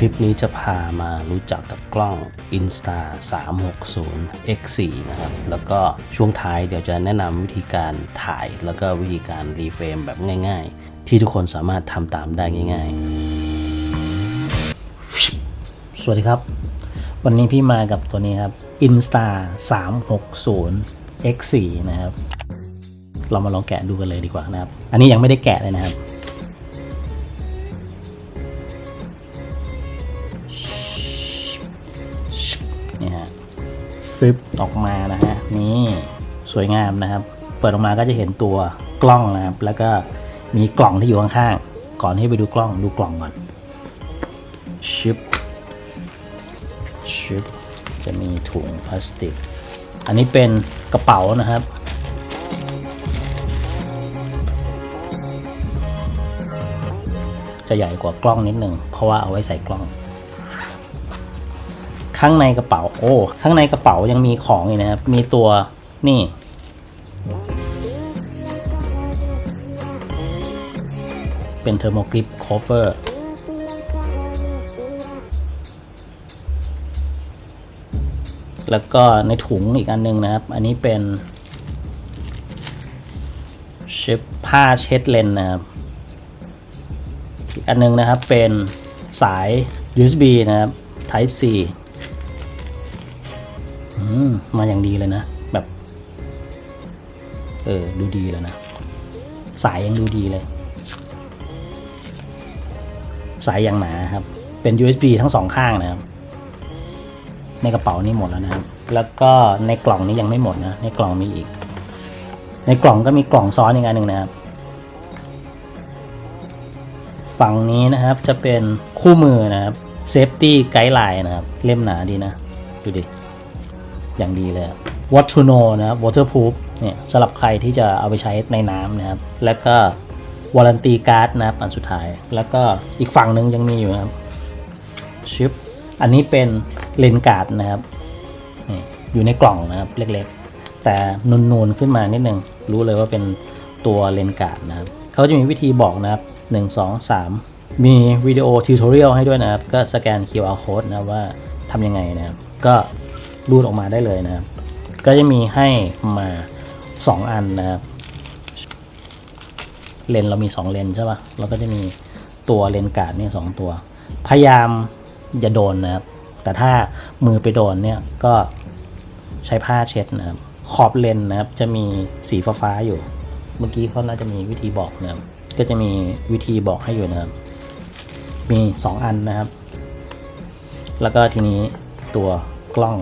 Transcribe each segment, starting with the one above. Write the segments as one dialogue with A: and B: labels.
A: คลิปนี้จะพามารู้จักกับกล้อง Insta 360 X4 นะครับ แล้วก็ช่วงท้ายเดี๋ยวจะแนะนำวิธีการถ่าย แล้วก็วิธีการรีเฟรมแบบง่าย ๆ ที่ทุกคนสามารถทำตามได้ง่าย ๆ สวัสดีครับ วันนี้พี่มากับตัวนี้ครับ Insta 360 X4 นะครับ เรามาลองแกะดูกันเลยดีกว่านะครับ อันนี้ยังไม่ได้แกะเลยนะครับ ฟลิปออกมานะฮะนี่สวยงามนะครับ เปิดออกมาก็จะเห็นตัวกล้องนะครับ แล้วก็มีกล่องที่อยู่ข้างๆก่อนที่ไปดูกล้องดูกล่องก่อนชิปชิปจะมีถุงพลาสติก อันนี้เป็นกระเป๋านะครับจะใหญ่กว่ากล้องนิดหนึ่งเพราะว่าเอาไว้ใส่กล้อง ข้างในกระเป๋า โอ้ ข้างในกระเป๋ายังมีของอีกนะครับ มีตัวนี่ เป็นเทอร์โมกริปคอฟเฟอร์แล้วก็ในถุงอีกอันหนึงนะครับ อันนี้เป็นเช็ดผ้าเช็ดเลนส์นะครับ อีกอันหนึงนะครับเป็นสาย USB นะครับ Type C มาอย่างดีเลยนะ แบบ เออ ดูดีแล้วนะ สายยังดูดีเลย สายยังหนาครับ เป็น USB ทั้งสองข้างนะครับ ในกระเป๋านี่หมดแล้วนะครับ แล้วก็ในกล่องนี้ยังไม่หมดนะ ในกล่องมีอีก ในกล่องก็มีกล่องซ้อนอีกอันหนึ่งนะครับ ฝั่งนี้นะครับจะเป็นคู่มือนะครับ Safety Guideline นะครับ เล่มหนาดีนะ ดูดิ อย่างดีเลย What to know นะครับ waterproof เนี่ยสำหรับใครที่จะเอาไปใช้ในน้ำนะครับ แล้วก็ warranty card นะครับอันสุดท้าย แล้วก็อีกฝั่งหนึ่งยังมีอยู่นะครับชิปอันนี้เป็นเลนการ์ดนะครับนี่อยู่ในกล่องนะครับเล็กๆ แต่นูนๆขึ้นมานิดนึงรู้เลยว่าเป็นตัวเลนการ์ดนะครับเขาจะมีวิธีบอกนะครับ 1 2 3 มีวิดีโอทิวทอเรียลให้ด้วยนะครับ ก็สแกน QR code นะครับว่าทำยังไงนะครับ ก็ รูดออกมาได้เลยนะครับ ก็จะมีให้มา 2 อันนะครับ เลนเรามี 2 เลนใช่ปะ่ะเราก็จะมีตัวเลนกาดเนี่ยสตัว พยายามอย่าโดนนะครับ แต่ถ้ามือไปโดนเนี่ยก็ใช้ผ้าเช็ดนะครับ ขอบเลนนะครับจะมีสีฟ้าๆอยู่ เมื่อกี้เขาน่าจะมีวิธีบอกนะครับ ก็จะมีวิธีบอกให้อยู่นะครับ มี 2 อันนะครับ แล้วก็ทีนี้ตัวกล้อง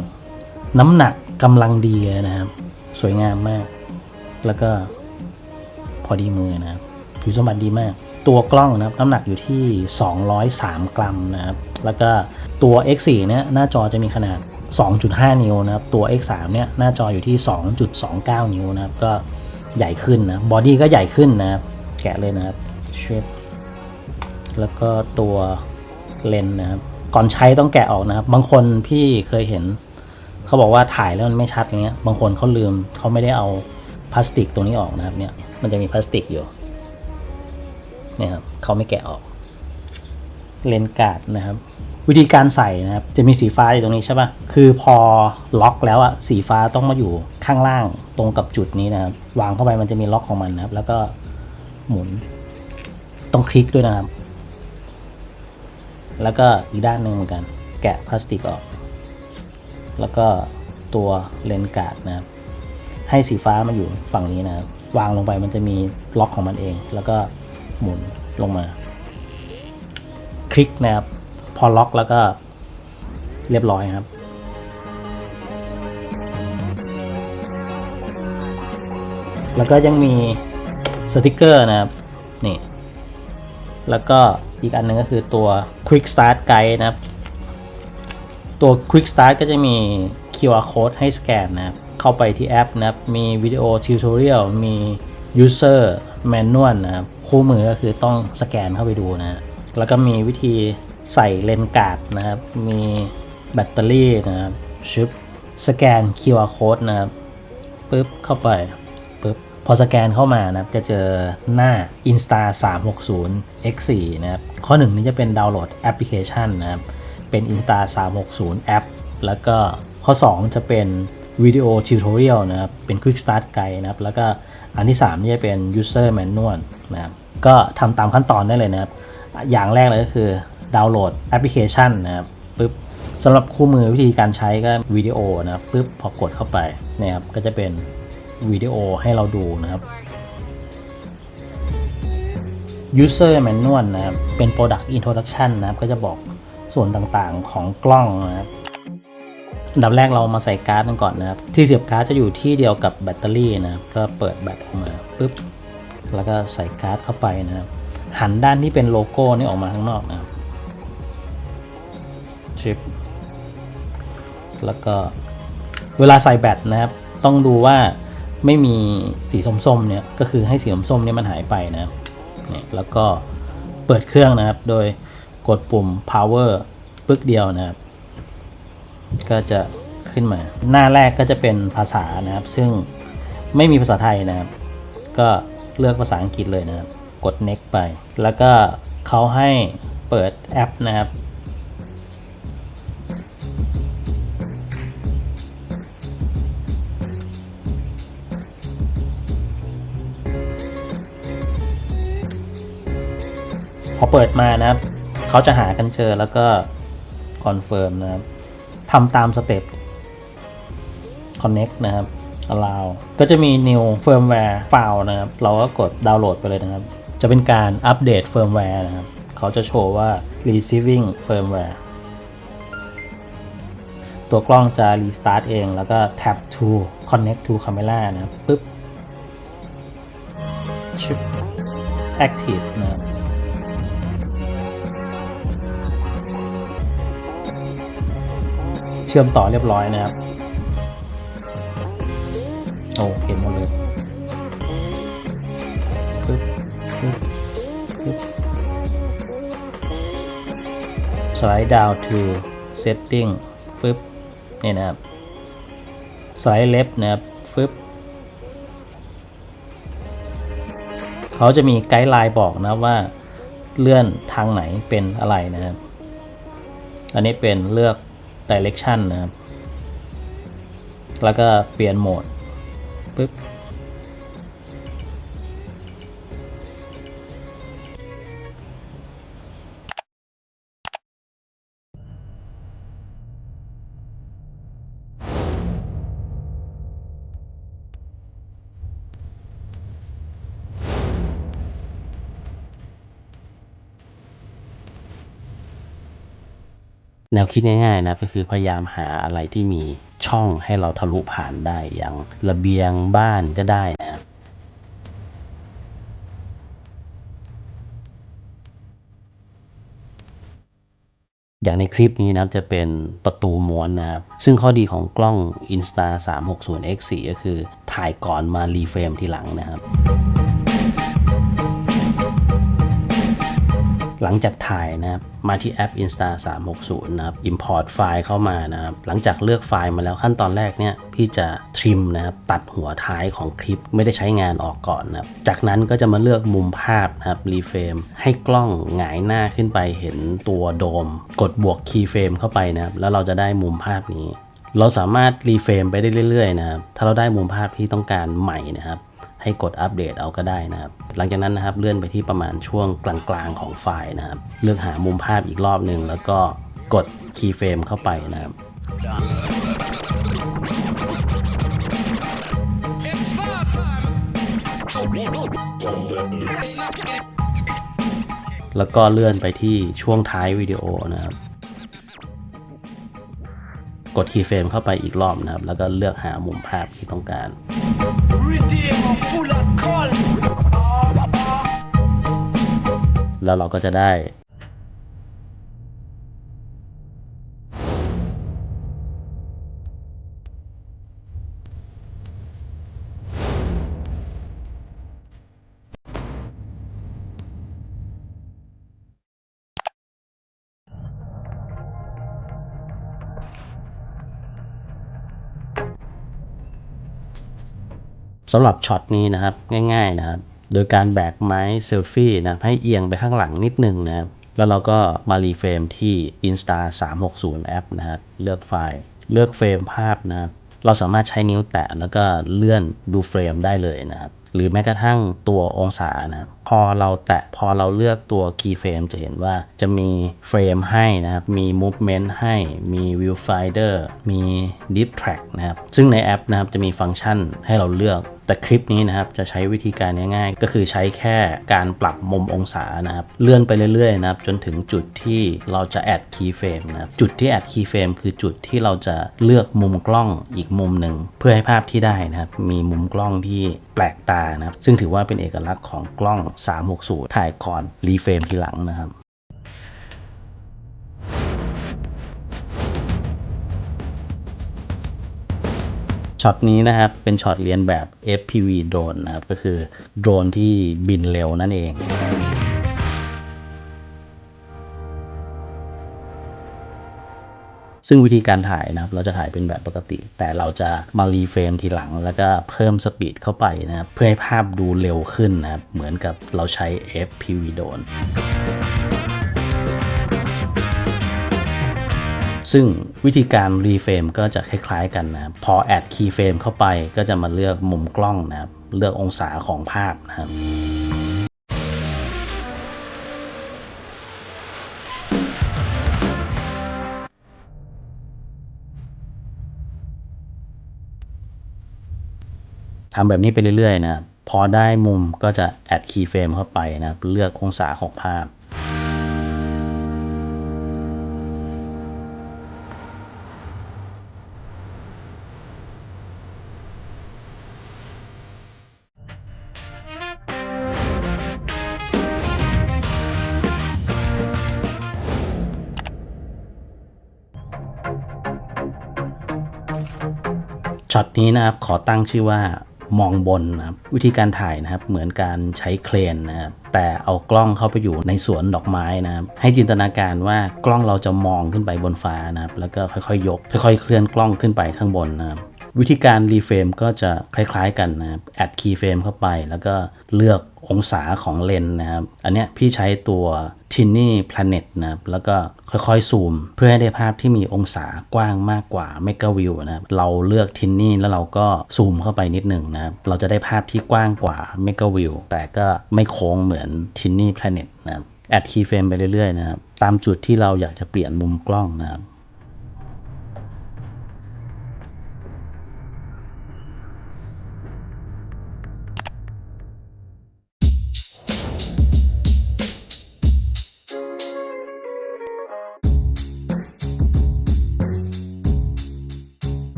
A: น้ำหนักกำลังดีเลยนะครับ สวยงามมาก แล้วก็พอดีมือนะครับผิวสมบัติดีมาก ตัวกล้องนะครับน้ำหนักอยู่ที่ 203 กรัมนะครับ แล้วก็ตัว X4 เนี่ยหน้าจอจะมีขนาด 2.5 นิ้วนะครับ ตัว X3 เนี่ยหน้าจออยู่ที่ 2.29 นิ้วนะครับ ก็ใหญ่ขึ้นนะ บอดี้ก็ใหญ่ขึ้นนะครับ แกะเลยนะครับเชฟแล้วก็ตัวเลนส์นะครับ ก่อนใช้ต้องแกะออกนะครับ บางคนพี่เคยเห็น เขาบอกว่าถ่ายแล้วมันไม่ชัดอย่างเงี้ย บางคนเขาลืมเขาไม่ได้เอาพลาสติกตรงนี้ออกนะครับเนี่ย มันจะมีพลาสติกอยู่เนี่ยครับเขาไม่แกะออก เลนส์การ์ดนะครับ วิธีการใส่นะครับ จะมีสีฟ้าอยู่ตรงนี้ใช่ปะ่ะ คือพอล็อกแล้วอะสีฟ้าต้องมาอยู่ข้างล่างตรงกับจุดนี้นะครับ วางเข้าไปมันจะมีล็อกของมันนะครับ แล้วก็หมุน ต้องคลิกด้วยนะครับ แล้วก็อีกด้านหนึ่งเหมือนกัน แกะพลาสติกออก แล้วก็ตัวเลนการ์ดนะครับให้สีฟ้ามาอยู่ฝั่งนี้นะครับวางลงไปมันจะมีล็อกของมันเอง แล้วก็หมุนลงมา คลิกนะครับ พอล็อกแล้วก็เรียบร้อยครับแล้วก็ยังมีสติกเกอร์นะครับ นี่ แล้วก็อีกอันหนึงก็คือตัว Quick Start Guide นะครับ ตัว Quick Start ก็จะมี QR code ให้สแกนนะครับ เข้าไปที่แอปนะครับ มีวิดีโอทิวทอเรียลมี User Manual นะครับ คู่มือก็คือต้องสแกนเข้าไปดูนะ แล้วก็มีวิธีใส่เลนส์การ์ดนะครับ มีแบตเตอรี่นะครับชิปสแกน QR code นะครับปึ๊บเข้าไปปึ๊บพอสแกนเข้ามานะครับ จะเจอหน้า Insta 360 X4 นะครับ ข้อหนึ่งนี้จะเป็นดาวน์โหลดแอปพลิเคชันนะครับ เป็น Insta 360 แอป แล้วก็ข้อ 2 จะเป็นวิดีโอทิวทอเรียลนะครับ เป็น Quick Start Guide นะครับ แล้วก็อันที่3นี่จะเป็น User Manual นะครับ ก็ทำตามขั้นตอนได้เลยนะครับ อย่างแรกเลยก็คือดาวน์โหลดแอปพลิเคชันนะครับปึ๊บสำหรับคู่มือวิธีการใช้ก็วิดีโอนะครับปึ๊บพอกดเข้าไปนะครับก็จะเป็นวิดีโอให้เราดูนะครับ User Manual นะครับ เป็น Product Introduction นะครับ ก็จะบอก ส่วนต่างๆ ของกล้องนะครับอันดับแรกเรามาใส่การ์ดกันก่อนนะครับ ที่เสียบการ์ดจะอยู่ที่เดียวกับแบตเตอรี่นะครับ ก็เปิดแบตออกมาปุ๊บ แล้วก็ใส่การ์ดเข้าไปนะครับ หันด้านที่เป็นโลโก้นี่ออกมาข้างนอกนะครับ ชิป แล้วก็เวลาใส่แบตนะครับ ต้องดูว่าไม่มีสีส้มๆเนี่ย ก็คือให้สีส้มๆเนี่ยมันหายไปนะครับ เนี่ย แล้วก็เปิดเครื่องนะครับ โดย กดปุ่ม power ปึ๊กเดียวนะครับ ก็จะขึ้นมา หน้าแรกก็จะเป็นภาษานะครับ ซึ่งไม่มีภาษาไทยนะครับ ก็เลือกภาษาอังกฤษเลยนะครับ กด next ไป แล้วก็เขาให้เปิดแอปนะครับพอเปิดมานะครับ เขาจะหากันเจอแล้วก็คอนเฟิร์มนะครับทำตามสเต็ป connect นะครับ allow ก็จะมี new firmware file นะครับ เราก็กดดาวน์โหลดไปเลยนะครับ จะเป็นการอัปเดต firmware นะครับ เขาจะโชว์ว่า receiving firmware ตัวกล้องจะ restart เอง แล้วก็ tap to connect to camera นะครับปึ๊บชิป active นะครับ ชื่อมต่อเรียบร้อยนะครับโอ้เห็นหมดเลยปึ๊บปึ๊บปึ๊บ slide down to setting ฟึบนี่นะครับ slide left นะครับฟึบเขาจะมีไกด์ไลน์บอกนะว่าเลื่อนทางไหนเป็นอะไรนะครับ อันนี้เป็นเลือก direction นะครับ แล้วก็เปลี่ยนโหมดปึ๊บ
B: แนวคิดง่ายๆนะก็คือพยายามหาอะไรที่มีช่องให้เราทะลุผ่านได้อย่างระเบียงบ้านก็ได้นะครับอย่างในคลิปนี้นะครับจะเป็นประตูม้วนนะครับ ซึ่งข้อดีของกล้อง Insta 360 X4 ก็คือถ่ายก่อนมารีเฟรมทีหลังนะครับ หลังจากถ่ายนะครับมาที่แอป Insta 360 นะครับ Import ไฟล์เข้ามานะครับ หลังจากเลือกไฟล์มาแล้วขั้นตอนแรกเนี่ย พี่จะทริมนะครับ ตัดหัวท้ายของคลิปไม่ได้ใช้งานออกก่อนนะครับ จากนั้นก็จะมาเลือกมุมภาพนะครับ รีเฟรมให้กล้องหงายหน้าขึ้นไปเห็นตัวโดม กดบวกคีย์เฟรมเข้าไปนะครับ แล้วเราจะได้มุมภาพนี้ เราสามารถรีเฟรมไปได้เรื่อยๆนะครับ ถ้าเราได้มุมภาพที่ต้องการใหม่นะครับ ให้กดอัปเดตเอาก็ได้นะครับ หลังจากนั้นนะครับเลื่อนไปที่ประมาณช่วงกลางๆของไฟล์นะครับ เลือกหามุมภาพอีกรอบหนึ่งแล้วก็กดคีย์เฟรมเข้าไปนะครับแล้วก็เลื่อนไปที่ช่วงท้ายวิดีโอนะครับ กดคีย์เฟรมเข้าไปอีกรอบนะครับ แล้วก็เลือกหามุมภาพที่ต้องการ แล้วเราก็จะได้ สำหรับช็อตนี้นะครับง่ายๆนะครับ โดยการแบกไม้เซลฟี่นะให้เอียงไปข้างหลังนิดนึงนะครับ แล้วเราก็มารีเฟรมที่ Insta 360 แอปนะครับ เลือกไฟล์เลือกเฟรมภาพนะครับ เราสามารถใช้นิ้วแตะแล้วก็เลื่อนดูเฟรมได้เลยนะครับ หรือแม้กระทั่งตัวองศานะครับ พอเราแตะพอเราเลือกตัว key frame จะเห็นว่าจะมีเฟรมให้นะครับ มี movement ให้ มี viewfinder มี deep track นะครับ ซึ่งในแอปนะครับจะมีฟังก์ชันให้เราเลือก แต่คลิปนี้นะครับจะใช้วิธีการง่ายๆ ก็คือใช้แค่การปรับมุมองศานะครับเลื่อนไปเรื่อยๆนะครับจนถึงจุดที่เราจะแอดคีย์เฟรมนะครับจุดที่แอดคีย์เฟรมคือจุดที่เราจะเลือกมุมกล้องอีกมุมหนึ่งเพื่อให้ภาพที่ได้นะครับมีมุมกล้องที่แปลกตานะครับซึ่งถือว่าเป็นเอกลักษณ์ของกล้อง 360 ถ่ายก่อนรีเฟรมทีหลังนะครับ ช็อตนี้นะครับ เป็นช็อตเรียนแบบ FPV โดรนนะครับ ก็คือโดรนที่บินเร็วนั่นเองซึ่งวิธีการถ่ายนะครับ เราจะถ่ายเป็นแบบปกติ แต่เราจะมารีเฟรมทีหลัง แล้วก็เพิ่มสปีดเข้าไปนะครับ เพื่อให้ภาพดูเร็วขึ้นนะครับ เหมือนกับเราใช้ FPV โดรน ซึ่งวิธีการรีเฟรมก็จะคล้ายๆกันนะพอแอดคีย์เฟรมเข้าไปก็จะมาเลือกมุมกล้องนะครับเลือกองศาของภาพนะครับทำแบบนี้ไปเรื่อยๆนะ พอได้มุมก็จะแอดคีย์เฟรมเข้าไปนะ เลือกองศาของภาพ ช็อตนี้นะครับขอตั้งชื่อว่ามองบนนะครับวิธีการถ่ายนะครับเหมือนการใช้เครนนะครับแต่เอากล้องเข้าไปอยู่ในสวนดอกไม้นะครับให้จินตนาการว่ากล้องเราจะมองขึ้นไปบนฟ้านะครับแล้วก็ค่อยๆยก ค่อยๆเคลื่อนกล้องขึ้นไปข้างบนนะครับ วิธีการรีเฟรมก็จะคล้ายๆกันนะครับแอดคีย์เฟรมเข้าไปแล้วก็เลือกองศาของเลนส์นะครับ อันนี้พี่ใช้ตัว t i n n y Planet นะครับ แล้วก็ค่อยๆ ซูม เพื่อให้ได้ภาพที่มีองศากว้างมากกว่า m e g a view นะครับ เราเลือก t i n n y แล้วเราก็ซูมเข้าไปนิดหนึ่งนะครับ เราจะได้ภาพที่กว้างกว่า m e g a view แต่ก็ไม่โค้งเหมือน t i n n y Planet นะครับ แอดคีย์เฟรมไปเรื่อยๆนะครับ ตามจุดที่เราอยากจะเปลี่ยนมุมกล้องนะครับ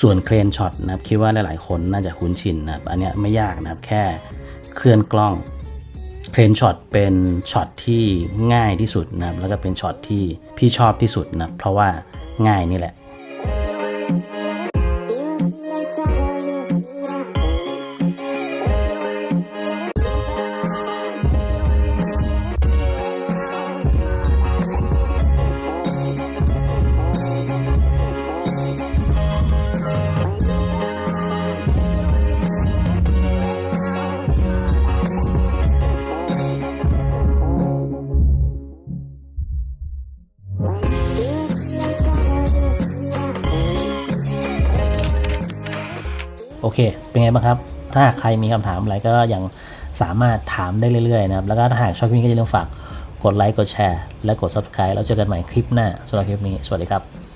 B: ส่วนเครนช็อตนะครับคิดว่าหลายๆคนน่าจะคุ้นชินนะครับอันนี้ไม่ยากนะครับแค่เคลื่อนกล้องเครนช็อตเป็นช็อตที่ง่ายที่สุดนะครับแล้วก็เป็นช็อตที่พี่ชอบที่สุดนะเพราะว่าง่ายนี่แหละ
A: เค เป็นไงบ้างครับ ถ้าหากใครมีคำถามอะไรก็ยังสามารถถามได้เรื่อยๆนะครับ แล้วก็ถ้าหากชอบคลิปนี้ก็อย่าลืมฝากกดไลค์ กดแชร์ และกด subscribe แล้วเจอกันใหม่คลิปหน้าสำหรับคลิปนี้ สวัสดีครับ